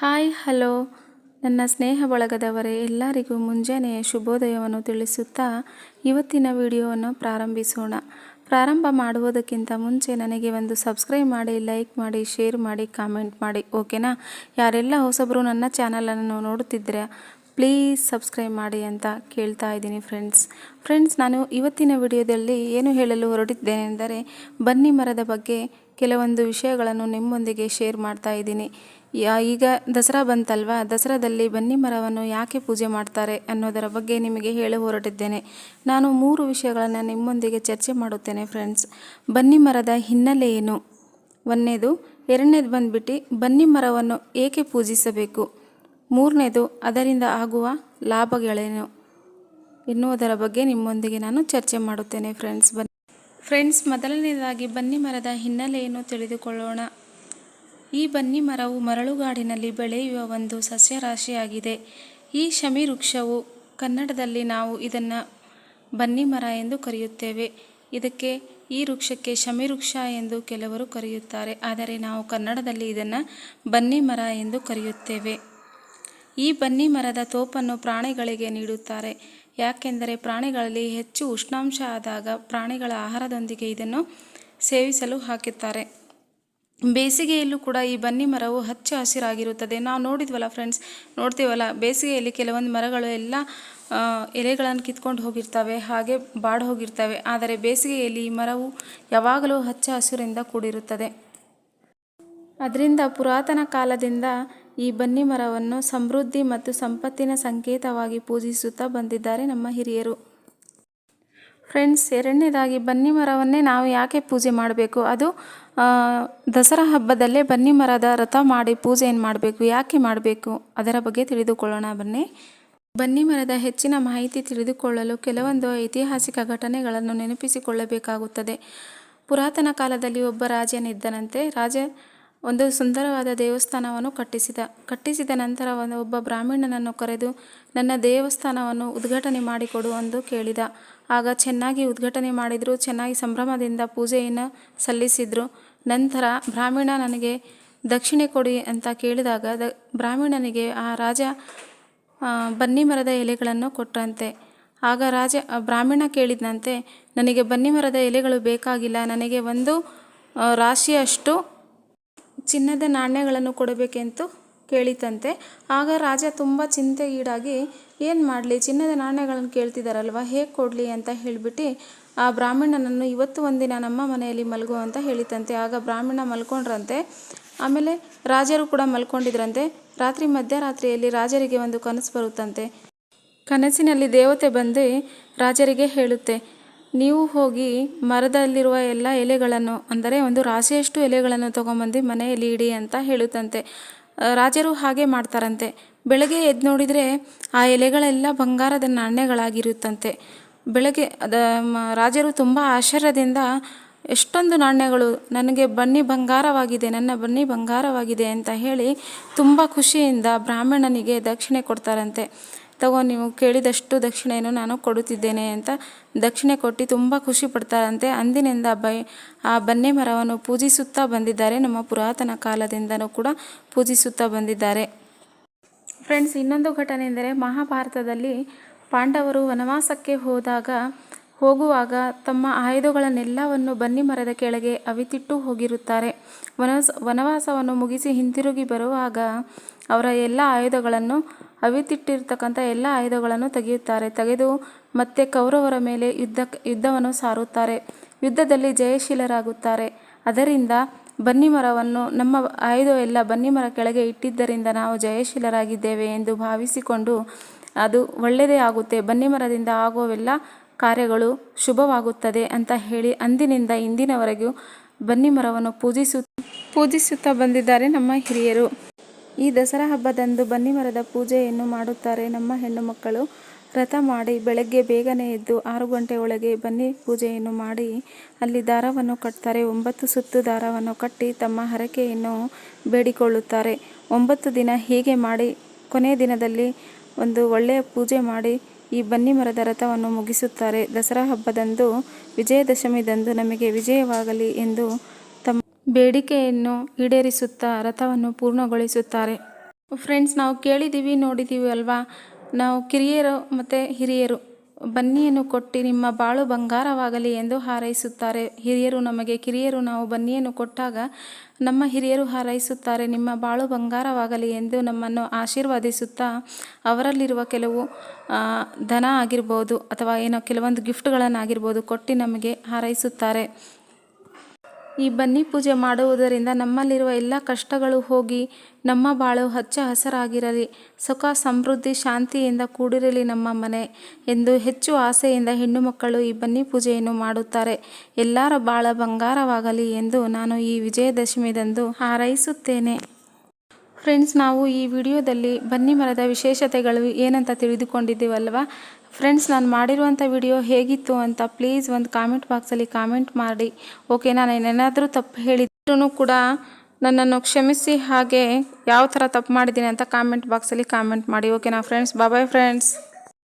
Hi, hello. ನನ್ನ ಸ್ನೇಹ ಬಳಗದವರೇ, ಎಲ್ಲರಿಗೂ ಮುಂಜಾನೆಯ ಶುಭೋದಯವನ್ನು ತಿಳಿಸುತ್ತಾ ಇವತ್ತಿನ ವಿಡಿಯೋವನ್ನು ಪ್ರಾರಂಭಿಸೋಣ. ಪ್ರಾರಂಭ ಮಾಡುವುದಕ್ಕಿಂತ ಮುಂಚೆ ನನಗೆ ಒಂದು ಸಬ್ಸ್ಕ್ರೈಬ್ ಮಾಡಿ, ಲೈಕ್ ಮಾಡಿ, ಶೇರ್ ಮಾಡಿ, ಕಾಮೆಂಟ್ ಮಾಡಿ, ಓಕೆನಾ? ಯಾರೆಲ್ಲ ಹೊಸಬರು ನನ್ನ ಚಾನಲನ್ನು ನೋಡುತ್ತಿದ್ದರೆ, ಪ್ಲೀಸ್ ಸಬ್ಸ್ಕ್ರೈಬ್ ಮಾಡಿ ಅಂತ ಕೇಳ್ತಾ ಇದ್ದೀನಿ ಫ್ರೆಂಡ್ಸ್. ಫ್ರೆಂಡ್ಸ್, ನಾನು ಇವತ್ತಿನ ವಿಡಿಯೋದಲ್ಲಿ ಏನು ಹೇಳಲು ಹೊರಟಿದ್ದೇನೆಂದರೆ, ಬನ್ನಿ ಮರದ ಬಗ್ಗೆ ಕೆಲವೊಂದು ವಿಷಯಗಳನ್ನು ನಿಮ್ಮೊಂದಿಗೆ ಶೇರ್ ಮಾಡ್ತಾ ಇದ್ದೀನಿ. ಈಗ ದಸರಾ ಬಂತಲ್ವಾ? ದಸರಾದಲ್ಲಿ ಬನ್ನಿ ಮರವನ್ನು ಯಾಕೆ ಪೂಜೆ ಮಾಡ್ತಾರೆ ಅನ್ನೋದರ ಬಗ್ಗೆ ನಿಮಗೆ ಹೇಳಿ ಹೊರಟಿದ್ದೇನೆ. ನಾನು ಮೂರು ವಿಷಯಗಳನ್ನು ನಿಮ್ಮೊಂದಿಗೆ ಚರ್ಚೆ ಮಾಡುತ್ತೇನೆ ಫ್ರೆಂಡ್ಸ್ ಬನ್ನಿ ಮರದ ಹಿನ್ನೆಲೆ ಏನು? ಒಂದನೇದು, ಎರಡನೇದು ಬಂದ್ಬಿಟ್ಟು ಬನ್ನಿ ಮರವನ್ನು ಏಕೆ ಪೂಜಿಸಬೇಕು? ಮೂರನೇದು, ಅದರಿಂದ ಆಗುವ ಲಾಭಗಳೇನು? ಎನ್ನುವುದರ ಬಗ್ಗೆ ನಿಮ್ಮೊಂದಿಗೆ ನಾನು ಚರ್ಚೆ ಮಾಡುತ್ತೇನೆ ಫ್ರೆಂಡ್ಸ್ ಬನ್ನಿ ಫ್ರೆಂಡ್ಸ್, ಮೊದಲನೇದಾಗಿ ಬನ್ನಿ ಮರದ ಹಿನ್ನೆಲೆಯನ್ನು ತಿಳಿದುಕೊಳ್ಳೋಣ. ಈ ಬನ್ನಿ ಮರವು ಮರಳುಗಾಡಿನಲ್ಲಿ ಬೆಳೆಯುವ ಒಂದು ಸಸ್ಯರಾಶಿಯಾಗಿದೆ. ಈ ಶಮಿ ವೃಕ್ಷವು ಕನ್ನಡದಲ್ಲಿ ನಾವು ಇದನ್ನು ಬನ್ನಿ ಮರ ಎಂದು ಕರೆಯುತ್ತೇವೆ. ಇದಕ್ಕೆ ಈ ವೃಕ್ಷಕ್ಕೆ ಶಮಿ ವೃಕ್ಷ ಎಂದು ಕೆಲವರು ಕರೆಯುತ್ತಾರೆ. ಆದರೆ ನಾವು ಕನ್ನಡದಲ್ಲಿ ಇದನ್ನು ಬನ್ನಿ ಮರ ಎಂದು ಕರೆಯುತ್ತೇವೆ. ಈ ಬನ್ನಿ ಮರದ ತೋಪನ್ನು ಪ್ರಾಣಿಗಳಿಗೆ ನೀಡುತ್ತಾರೆ. ಯಾಕೆಂದರೆ ಪ್ರಾಣಿಗಳಲ್ಲಿ ಹೆಚ್ಚು ಉಷ್ಣಾಂಶ ಆದಾಗ ಪ್ರಾಣಿಗಳ ಆಹಾರದೊಂದಿಗೆ ಇದನ್ನು ಸೇವಿಸಲು ಹಾಕುತ್ತಾರೆ. ಬೇಸಿಗೆಯಲ್ಲೂ ಕೂಡ ಈ ಬನ್ನಿ ಮರವು ಹಚ್ಚ ಹಸಿರಾಗಿರುತ್ತದೆ. ನಾವು ನೋಡಿದ್ವಲ್ಲ ಫ್ರೆಂಡ್ಸ್, ನೋಡ್ತೀವಲ್ಲ, ಬೇಸಿಗೆಯಲ್ಲಿ ಕೆಲವೊಂದು ಮರಗಳು ಎಲ್ಲ ಎಲೆಗಳನ್ನು ಕಿತ್ಕೊಂಡು ಹೋಗಿರ್ತವೆ, ಹಾಗೆ ಬಾಡ್ ಹೋಗಿರ್ತವೆ. ಆದರೆ ಬೇಸಿಗೆಯಲ್ಲಿ ಈ ಮರವು ಯಾವಾಗಲೂ ಹಚ್ಚ ಹಸಿರಿಂದ ಕೂಡಿರುತ್ತದೆ. ಅದರಿಂದ ಪುರಾತನ ಕಾಲದಿಂದ ಈ ಬನ್ನಿ ಮರವನ್ನು ಸಮೃದ್ಧಿ ಮತ್ತು ಸಂಪತ್ತಿನ ಸಂಕೇತವಾಗಿ ಪೂಜಿಸುತ್ತಾ ಬಂದಿದ್ದಾರೆ ನಮ್ಮ ಹಿರಿಯರು. ಫ್ರೆಂಡ್ಸ್, ಎರಡನೇದಾಗಿ ಬನ್ನಿ ಮರವನ್ನೇ ನಾವು ಯಾಕೆ ಪೂಜೆ ಮಾಡಬೇಕು? ಅದು ದಸರಾ ಹಬ್ಬದಲ್ಲೇ ಬನ್ನಿ ಮರದ ರಥ ಮಾಡಿ ಪೂಜೆಯನ್ನು ಮಾಡಬೇಕು? ಯಾಕೆ ಮಾಡಬೇಕು? ಅದರ ಬಗ್ಗೆ ತಿಳಿದುಕೊಳ್ಳೋಣ ಬನ್ನಿ. ಬನ್ನಿ ಮರದ ಹೆಚ್ಚಿನ ಮಾಹಿತಿ ತಿಳಿದುಕೊಳ್ಳಲು ಕೆಲವೊಂದು ಐತಿಹಾಸಿಕ ಘಟನೆಗಳನ್ನು ನೆನಪಿಸಿಕೊಳ್ಳಬೇಕಾಗುತ್ತದೆ. ಪುರಾತನ ಕಾಲದಲ್ಲಿ ಒಬ್ಬ ರಾಜನಿದ್ದನಂತೆ ರಾಜ ಒಂದು ಸುಂದರವಾದ ದೇವಸ್ಥಾನವನ್ನು ಕಟ್ಟಿಸಿದ. ಕಟ್ಟಿಸಿದ ನಂತರ ಒಂದು ಒಬ್ಬ ಬ್ರಾಹ್ಮಣನನ್ನು ಕರೆದು, ನನ್ನ ದೇವಸ್ಥಾನವನ್ನು ಉದ್ಘಾಟನೆ ಮಾಡಿಕೊಡು ಎಂದು ಕೇಳಿದ. ಆಗ ಚೆನ್ನಾಗಿ ಉದ್ಘಾಟನೆ ಮಾಡಿದರು, ಚೆನ್ನಾಗಿ ಸಂಭ್ರಮದಿಂದ ಪೂಜೆಯನ್ನು ಸಲ್ಲಿಸಿದರು. ನಂತರ ಬ್ರಾಹ್ಮಣ ನನಗೆ, ದಕ್ಷಿಣೆ ಕೊಡಿ ಅಂತ ಕೇಳಿದಾಗ, ದ ಬ್ರಾಹ್ಮಣನಿಗೆ ಆ ರಾಜ ಬನ್ನಿ ಮರದ ಎಲೆಗಳನ್ನು ಕೊಟ್ಟಂತೆ. ಆಗ ರಾಜ ಬ್ರಾಹ್ಮಣ ಕೇಳಿದಂತೆ ನನಗೆ ಬನ್ನಿ ಮರದ ಎಲೆಗಳು ಬೇಕಾಗಿಲ್ಲ. ನನಗೆ ಒಂದು ರಾಶಿಯಷ್ಟು ಚಿನ್ನದ ನಾಣ್ಯಗಳನ್ನು ಕೊಡಬೇಕೆಂದು ಕೇಳಿತಂತೆ. ಆಗ ರಾಜ ತುಂಬ ಚಿಂತೆಗೀಡಾಗಿ, ಏನು ಮಾಡಲಿ, ಚಿನ್ನದ ನಾಣ್ಯಗಳನ್ನು ಕೇಳ್ತಿದ್ದಾರಲ್ವ ಹೇಗೆ ಕೊಡಲಿ ಅಂತ ಹೇಳಿಬಿಟ್ಟು ಆ ಬ್ರಾಹ್ಮಣನನ್ನು ಇವತ್ತು ಒಂದಿನ ನಮ್ಮ ಮನೆಯಲ್ಲಿ ಮಲಗು ಅಂತ ಹೇಳಿತಂತೆ. ಆಗ ಬ್ರಾಹ್ಮಣ ಮಲ್ಕೊಂಡ್ರಂತೆ. ಆಮೇಲೆ ರಾಜರು ಕೂಡ ಮಲ್ಕೊಂಡಿದ್ರಂತೆ. ರಾತ್ರಿ ಮಧ್ಯರಾತ್ರಿಯಲ್ಲಿ ರಾಜರಿಗೆ ಒಂದು ಕನಸು ಬರುತ್ತಂತೆ. ಕನಸಿನಲ್ಲಿ ದೇವತೆ ಬಂದು ರಾಜರಿಗೆ ಹೇಳುತ್ತೆ ನೀವು ಹೋಗಿ ಮರದಲ್ಲಿರುವ ಎಲ್ಲ ಎಲೆಗಳನ್ನು, ಅಂದರೆ ಒಂದು ರಾಶಿಯಷ್ಟು ಎಲೆಗಳನ್ನು ತೊಗೊಂಬಂದು ಮನೆಯಲ್ಲಿ ಇಡಿ ಅಂತ ಹೇಳುತ್ತಂತೆ. ರಾಜರು ಹಾಗೆ ಮಾಡ್ತಾರಂತೆ. ಬೆಳಗ್ಗೆ ಎದ್ದು ನೋಡಿದರೆ ಆ ಎಲೆಗಳೆಲ್ಲ ಬಂಗಾರದ ನಾಣ್ಯಗಳಾಗಿರುತ್ತಂತೆ. ಬೆಳಗ್ಗೆ, ಅದ ರಾಜರು ತುಂಬ ಆಶ್ಚರ್ಯದಿಂದ, ಎಷ್ಟೊಂದು ನಾಣ್ಯಗಳು, ನನಗೆ ಬನ್ನಿ ಬಂಗಾರವಾಗಿದೆ, ನನ್ನ ಬನ್ನಿ ಬಂಗಾರವಾಗಿದೆ ಅಂತ ಹೇಳಿ ತುಂಬ ಖುಷಿಯಿಂದ ಬ್ರಾಹ್ಮಣನಿಗೆ ದಕ್ಷಿಣೆ ಕೊಡ್ತಾರಂತೆ. ತಗೋ, ನೀವು ಕೇಳಿದಷ್ಟು ದಕ್ಷಿಣೆಯನ್ನು ನಾನು ಕೊಡುತ್ತಿದ್ದೇನೆ ಅಂತ ದಕ್ಷಿಣೆ ಕೊಟ್ಟು ತುಂಬ ಖುಷಿ ಪಡ್ತಾರಂತೆ. ಅಂದಿನಿಂದ ಬೈ, ಆ ಬನ್ನಿ ಮರವನ್ನು ಪೂಜಿಸುತ್ತಾ ಬಂದಿದ್ದಾರೆ. ನಮ್ಮ ಪುರಾತನ ಕಾಲದಿಂದನೂ ಕೂಡ ಪೂಜಿಸುತ್ತಾ ಬಂದಿದ್ದಾರೆ. ಫ್ರೆಂಡ್ಸ್, ಇನ್ನೊಂದು ಘಟನೆ ಎಂದರೆ ಮಹಾಭಾರತದಲ್ಲಿ ಪಾಂಡವರು ವನವಾಸಕ್ಕೆ ಹೋದಾಗ, ಹೋಗುವಾಗ ತಮ್ಮ ಆಯುಧಗಳನ್ನೆಲ್ಲವನ್ನು ಬನ್ನಿ ಮರದ ಕೆಳಗೆ ಅವಿತಿಟ್ಟು ಹೋಗಿರುತ್ತಾರೆ. ವನವಾಸ ವನವಾಸವನ್ನು ಮುಗಿಸಿ ಹಿಂತಿರುಗಿ ಬರುವಾಗ ಅವರ ಎಲ್ಲ ಆಯುಧಗಳನ್ನು ಅವಿತಿಟ್ಟಿರ್ತಕ್ಕಂಥ ಎಲ್ಲ ಆಯುಧಗಳನ್ನು ತೆಗೆಯುತ್ತಾರೆ. ತೆಗೆದು ಮತ್ತೆ ಕೌರವರ ಮೇಲೆ ಯುದ್ಧ, ಯುದ್ಧವನ್ನು ಸಾರುತ್ತಾರೆ. ಯುದ್ಧದಲ್ಲಿ ಜಯಶೀಲರಾಗುತ್ತಾರೆ. ಅದರಿಂದ ಬನ್ನಿ ಮರವನ್ನು, ನಮ್ಮ ಆಯುಧ ಎಲ್ಲ ಬನ್ನಿ ಮರ ಕೆಳಗೆ ಇಟ್ಟಿದ್ದರಿಂದ ನಾವು ಜಯಶೀಲರಾಗಿದ್ದೇವೆ ಎಂದು ಭಾವಿಸಿಕೊಂಡು ಅದು ಒಳ್ಳೆಯದೇ ಆಗುತ್ತೆ. ಬನ್ನಿ ಮರದಿಂದ ಆಗುವವೆಲ್ಲ ಕಾರ್ಯಗಳು ಶುಭವಾಗುತ್ತದೆ ಅಂತ ಹೇಳಿ ಅಂದಿನಿಂದ ಇಂದಿನವರೆಗೂ ಬನ್ನಿ ಮರವನ್ನು ಪೂಜಿಸು, ಪೂಜಿಸುತ್ತಾ ಬಂದಿದ್ದಾರೆ ನಮ್ಮ ಹಿರಿಯರು. ಈ ದಸರಾ ಹಬ್ಬದಂದು ಬನ್ನಿ ಮರದ ಪೂಜೆಯನ್ನು ಮಾಡುತ್ತಾರೆ ನಮ್ಮ ಹೆಣ್ಣು ಮಕ್ಕಳು. ರಥ ಮಾಡಿ ಬೆಳಗ್ಗೆ ಬೇಗನೆ ಎದ್ದು ಆರು ಗಂಟೆ ಒಳಗೆ ಬನ್ನಿ ಪೂಜೆಯನ್ನು ಮಾಡಿ ಅಲ್ಲಿ ದಾರವನ್ನು ಕಟ್ತಾರೆ. ಒಂಬತ್ತು ಸುತ್ತು ದಾರವನ್ನು ಕಟ್ಟಿ ತಮ್ಮ ಹರಕೆಯನ್ನು ಬೇಡಿಕೊಳ್ಳುತ್ತಾರೆ. ಒಂಬತ್ತು ದಿನ ಹೀಗೆ ಮಾಡಿ ಕೊನೆಯ ದಿನದಲ್ಲಿ ಒಂದು ಒಳ್ಳೆಯ ಪೂಜೆ ಮಾಡಿ ಈ ಬನ್ನಿ ಮರದ ರಥವನ್ನು ಮುಗಿಸುತ್ತಾರೆ. ದಸರಾ ಹಬ್ಬದಂದು ವಿಜಯದಶಮಿದಂದು ನಮಗೆ ವಿಜಯವಾಗಲಿ ಎಂದು ಬೇಡಿಕೆಯನ್ನು ಈಡೇರಿಸುತ್ತಾ ರಥವನ್ನು ಪೂರ್ಣಗೊಳಿಸುತ್ತಾರೆ. ಫ್ರೆಂಡ್ಸ್, ನಾವು ಕೇಳಿದ್ದೀವಿ ನೋಡಿದ್ದೀವಿ ಅಲ್ವಾ? ನಾವು ಕಿರಿಯರು ಮತ್ತು ಹಿರಿಯರು, ಬನ್ನಿಯನ್ನು ಕೊಟ್ಟು ನಿಮ್ಮ ಬಾಳು ಬಂಗಾರವಾಗಲಿ ಎಂದು ಹಾರೈಸುತ್ತಾರೆ. ಹಿರಿಯರು ನಮಗೆ, ಕಿರಿಯರು ನಾವು ಬನ್ನಿಯನ್ನು ಕೊಟ್ಟಾಗ ನಮ್ಮ ಹಿರಿಯರು ಹಾರೈಸುತ್ತಾರೆ. ನಿಮ್ಮ ಬಾಳು ಬಂಗಾರವಾಗಲಿ ಎಂದು ನಮ್ಮನ್ನು ಆಶೀರ್ವಾದಿಸುತ್ತಾ ಅವರಲ್ಲಿರುವ ಕೆಲವು ಧನ ಆಗಿರ್ಬೋದು ಅಥವಾ ಏನೋ ಕೆಲವೊಂದು ಗಿಫ್ಟ್ಗಳನ್ನಾಗಿರ್ಬೋದು ಕೊಟ್ಟು ನಮಗೆ ಹಾರೈಸುತ್ತಾರೆ. ಈ ಬನ್ನಿ ಪೂಜೆ ಮಾಡುವುದರಿಂದ ನಮ್ಮಲ್ಲಿರುವ ಎಲ್ಲ ಕಷ್ಟಗಳು ಹೋಗಿ ನಮ್ಮ ಬಾಳು ಹಚ್ಚ ಹಸರಾಗಿರಲಿ. ಸುಖ, ಸಮೃದ್ಧಿ, ಶಾಂತಿಯಿಂದ ಕೂಡಿರಲಿ ನಮ್ಮ ಮನೆ ಎಂದು ಹೆಚ್ಚು ಆಸೆಯಿಂದ ಹೆಣ್ಣು ಮಕ್ಕಳು ಈ ಬನ್ನಿ ಪೂಜೆಯನ್ನು ಮಾಡುತ್ತಾರೆ. ಎಲ್ಲರ ಬಾಳ ಬಂಗಾರವಾಗಲಿ ಎಂದು ನಾನು ಈ ವಿಜಯದಶಮಿದಂದು ಹಾರೈಸುತ್ತೇನೆ. ಫ್ರೆಂಡ್ಸ್, ನಾವು ಈ ವಿಡಿಯೋದಲ್ಲಿ ಬನ್ನಿ ಮರದ ವಿಶೇಷತೆಗಳು ಏನಂತ ತಿಳಿದುಕೊಂಡಿದ್ದೀವಲ್ವಾ? ಫ್ರೆಂಡ್ಸ್ ನಾನು ಮಾಡಿರುವಂಥ ವಿಡಿಯೋ ಹೇಗಿತ್ತು ಅಂತ ಪ್ಲೀಸ್ ಒಂದು ಕಾಮೆಂಟ್ ಬಾಕ್ಸಲ್ಲಿ ಕಾಮೆಂಟ್ ಮಾಡಿ. ಓಕೆ ನಾನು ಏನೇನಾದರೂ ತಪ್ಪು ಹೇಳಿದ್ರೂ ಕೂಡ ನನ್ನನ್ನು ಕ್ಷಮಿಸಿ ಹಾಗೆ ಯಾವ ಥರ ತಪ್ಪು ಮಾಡಿದ್ದೀನಿ ಅಂತ ಕಾಮೆಂಟ್ ಬಾಕ್ಸಲ್ಲಿ ಕಾಮೆಂಟ್ ಮಾಡಿ. ಓಕೆನಾ ಫ್ರೆಂಡ್ಸ್ ಬಾಯ್ ಫ್ರೆಂಡ್ಸ್